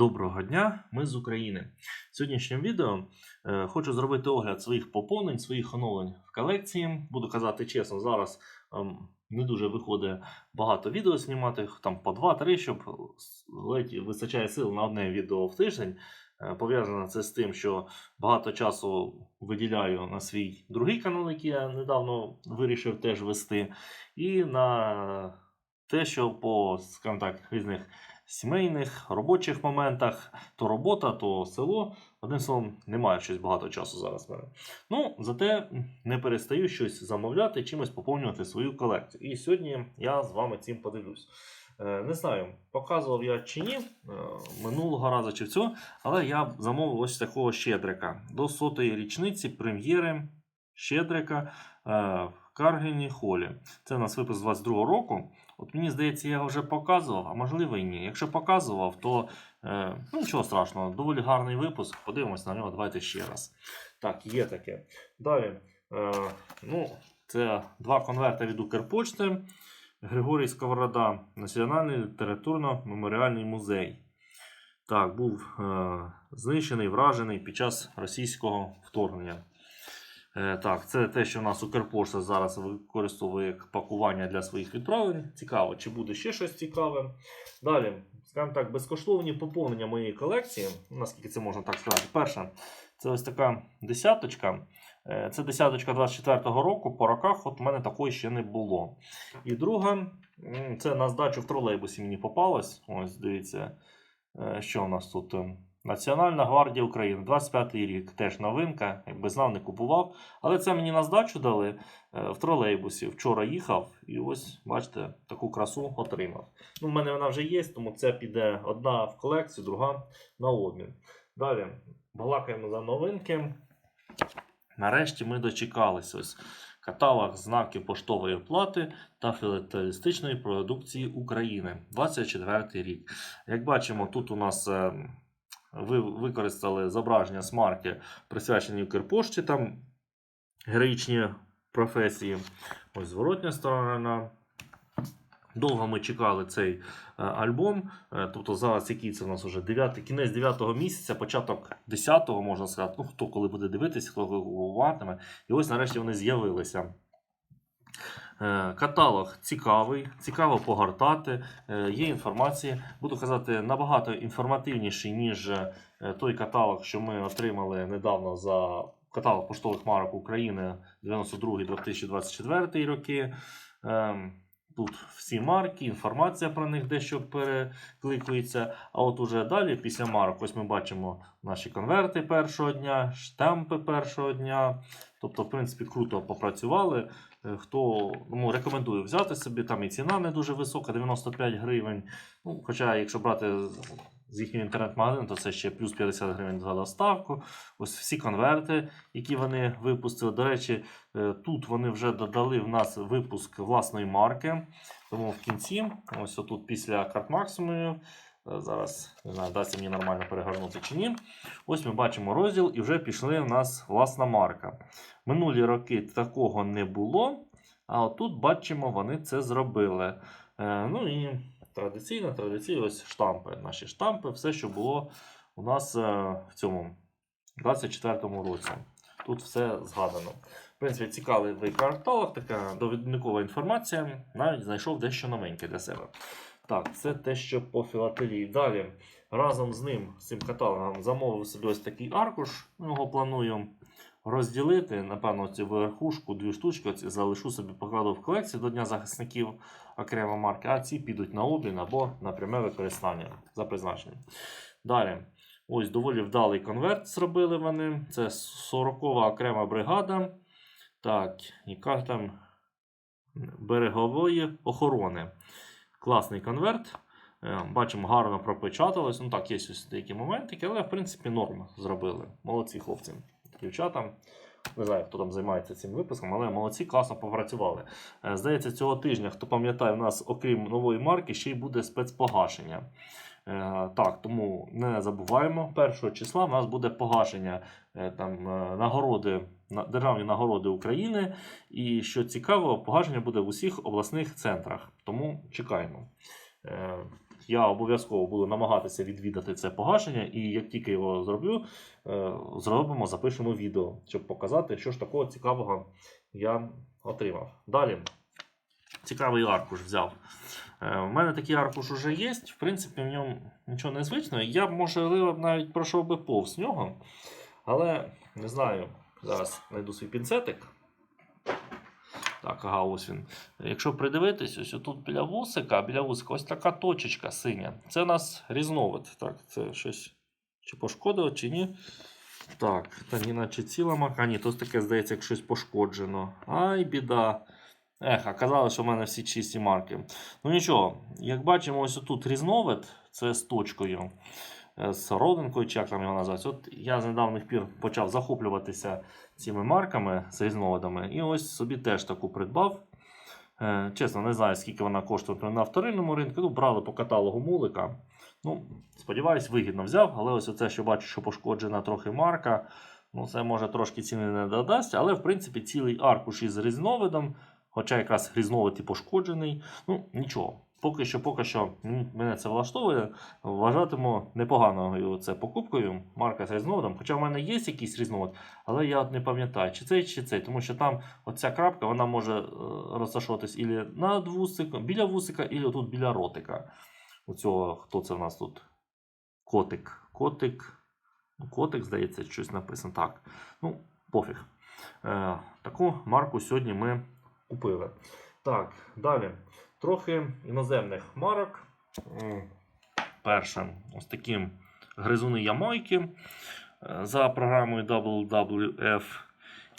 Доброго дня, ми з України. В сьогоднішньому відео е, хочу зробити огляд своїх поповнень, своїх оновлень в колекції. Буду казати чесно, зараз ем, не дуже виходить багато відео знімати, там по 2-3, щоб ледь вистачає сил на одне відео в тиждень. Е, Пов'язано це з тим, що багато часу виділяю на свій другий канал, який я недавно вирішив теж вести, і на те, що по, скажімо так, різних сімейних, робочих моментах, то робота, то село. Одним словом, немає щось багато часу зараз мене. Ну, зате не перестаю щось замовляти, чимось поповнювати свою колекцію. І сьогодні я з вами цим подивлюсь. Е, Не знаю, показував я чи ні е, минулого разу чи в цього, але я замовив ось такого щедрика до сотої річниці прем'єри щедрика е, Каргені Холі. Це у нас випуск з 22 року. От мені здається, я вже показував, а можливо і ні. Якщо показував, то е, ну, нічого страшного, доволі гарний випуск. Подивимось на нього, давайте ще раз. Так, є таке. Далі. Е, ну, це два конверти від Укрпочти. Григорій Сковорода, Національний літературно-меморіальний музей. Так, був е, знищений, вражений під час російського вторгнення. Е, так, це те, що у нас Укрпошта зараз використовує як пакування для своїх відправлень. Цікаво, чи буде ще щось цікаве. Далі, скажімо так, безкоштовні поповнення моєї колекції. Наскільки це можна так сказати. Перша, це ось така десяточка. Е, Це десяточка 24-го року. По роках от в мене такої ще не було. І друга, це на здачу в тролейбусі мені попалось. Ось дивіться, е, що у нас тут. Е, Національна гвардія України, 25-й рік, теж новинка, якби знав, не купував. Але це мені на здачу дали е, в тролейбусі. Вчора їхав і ось, бачите, таку красу отримав. Ну, в мене вона вже є, тому це піде одна в колекцію, друга на обмін. Далі балакаємо за новинки. Нарешті ми дочекалися. Ось каталог знаків поштової оплати та філателістичної продукції України. 24 рік. Як бачимо, тут у нас. Ви використали зображення смарки, присвячені Укрпошті, там героїчні професії. Ось зворотня сторона. Довго ми чекали цей е, альбом. Е, тобто зараз який це у нас вже 9, кінець 9 місяця, початок 10-го, можна сказати. Ну, хто коли буде дивитися, хто говоритиме. І ось нарешті вони з'явилися. Е, Каталог цікавий, цікаво погортати. Е, Є інформація, буду казати, набагато інформативніший, ніж е, той каталог, що ми отримали недавно за каталог поштових марок України 92-2024 роки. Ем, Тут всі марки, інформація про них дещо перекликується. А от уже далі, після марок, ось ми бачимо наші конверти першого дня, штампи першого дня. Тобто, в принципі, круто попрацювали. Е, Хто ну, рекомендую взяти собі, там і ціна не дуже висока, 95 гривень. Ну, хоча, якщо брати з- їхнього інтернет-магазину, то це ще плюс 50 гривень за доставку. Ось всі конверти, які вони випустили. До речі, е, тут вони вже додали в нас випуск власної марки. Тому в кінці, ось отут після карт максимумів. Е, Зараз не знаю, вдасться мені нормально перегорнути чи ні. Ось ми бачимо розділ, і вже пішли в нас власна марка. Минулі роки такого не було, а отут бачимо, вони це зробили. Е, ну і традиційно, традиційно ось штампи. Наші штампи, все, що було у нас е, в цьому 24-му році. Тут все згадано. В принципі, цікавий карталог, така довідникова інформація. Навіть знайшов дещо новеньке для себе. Так, це те, що по філателії. Далі, разом з ним, з цим каталогом, замовив собі ось такий аркуш. Його планую розділити. Напевно, цю верхушку, дві штучки оці залишу собі, покладу в колекцію до Дня захисників окремо марки, а ці підуть на обмін або на пряме використання за призначенням. Далі. Ось доволі вдалий конверт зробили вони. Це 40-ва окрема бригада. Так, яка там берегової охорони. Класний конверт. Е, Бачимо, гарно пропечаталось. Ну так, є ось деякі моментики, але в принципі норм зробили. Молодці хлопці. Дівчата. Не знаю, хто там займається цим випуском, але молодці класно попрацювали. Е, Здається, цього тижня, хто пам'ятає, у нас, окрім нової марки, ще й буде спецпогашення. Е, Так, тому не забуваємо, 1 числа у нас буде погашення там, нагороди, на- державні нагороди України. І що цікаво, погашення буде в усіх обласних центрах. Тому чекаємо. Е, Я обов'язково буду намагатися відвідати це погашення, і як тільки його зроблю, е, зробимо, запишемо відео, щоб показати, що ж такого цікавого я отримав. Далі. Цікавий аркуш взяв. Е, У мене такий аркуш вже є. В принципі, в ньому нічого незвичного. Я б, можливо, навіть пройшов би повз нього. Але не знаю. Зараз знайду свій пінцетик. Так, ага, ось він. Якщо придивитись, ось тут біля вусика, біля вусика, ось така точечка синя. Це у нас різновид. Так, це щось чи пошкодило, чи ні. Так, та ні, наче ціла мака. Ні, тут таке здається, як щось пошкоджено. Ай, біда. Ех, а казали, що в мене всі чисті марки. Ну нічого, як бачимо, ось тут різновид, це з точкою, з родинкою, там його назвати. От я з недавніх пір почав захоплюватися цими марками різновидами. І ось собі теж таку придбав. Е, Чесно, не знаю, скільки вона коштує на вторинному ринку. Ну, брали по каталогу мулика. Ну, сподіваюсь, вигідно взяв, але ось оце, що бачу, що пошкоджена трохи марка. Ну, це може трошки ціни не додасть, але в принципі цілий аркуш із різновидом, хоча якраз різновид і пошкоджений. Ну, нічого. Поки що, поки що мене це влаштовує. Вважатиму непоганою це покупкою. Марка з різновидом. Хоча в мене є якийсь різновид, але я не пам'ятаю, чи цей, чи цей. Тому що там оця крапка вона може е, розташовуватись ілі над вусиком, біля вусика, і тут біля ротика. У цього, хто це в нас тут? Котик. Котик. Ну, Котик, здається, щось написано. Так. Ну, пофіг. Е, таку марку сьогодні ми купили. Так, далі. Трохи іноземних марок. Перше, ось такі гризуни Ямайки е, за програмою WWF.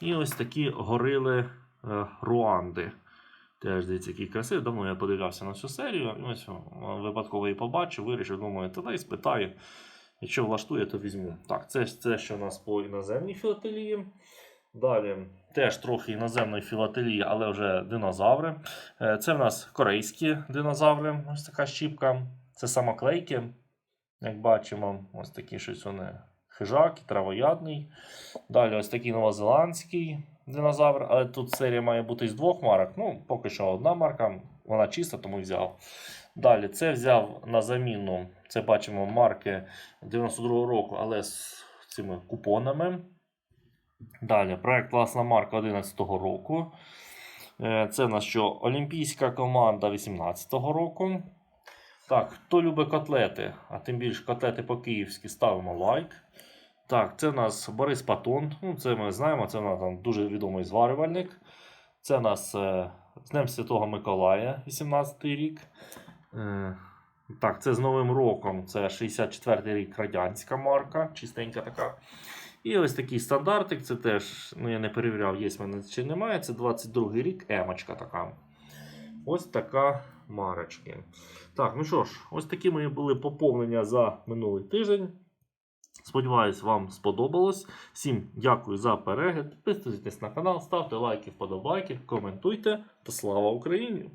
І ось такі горили е, Руанди. Теж дивіться, який красивий. Давно я подивлявся на всю серію. І ось випадково її побачив, вирішив, думаю, тоді спитаю. Якщо влаштує, то візьму. Так, це, це що у нас по іноземній філателії. Далі теж трохи іноземної філателії, але вже динозаври. Е, Це в нас корейські динозаври. Ось така щіпка. Це самоклейки. Як бачимо, ось такі щось вони хижак, травоядний. Далі ось такий новозеландський динозавр, але тут серія має бути з двох марок. Ну, поки що одна марка, вона чиста, тому взяв. Далі це взяв на заміну. Це бачимо марки 92-го року, але з цими купонами. Далі, проект власна марка 11-го року. Е, Це в що Олімпійська команда 18-го року. Так, хто любить котлети, а тим більше котлети по-київськи, ставимо лайк. Так, це в нас Борис Патон. Ну, це ми знаємо, це в нас там дуже відомий зварювальник. Це в нас е, з Днем Святого Миколая, 18-й рік. Е, так, це з Новим роком. Це 64-й рік радянська марка, чистенька така. І ось такий стандартик, це теж, ну я не перевіряв, є в мене чи немає. Це 22-й рік, емочка така. Ось така марочки. Так, ну що ж, ось такі мої були поповнення за минулий тиждень. Сподіваюсь, вам сподобалось. Всім дякую за перегляд. Підписуйтесь на канал, ставте лайки, вподобайки, коментуйте та слава Україні!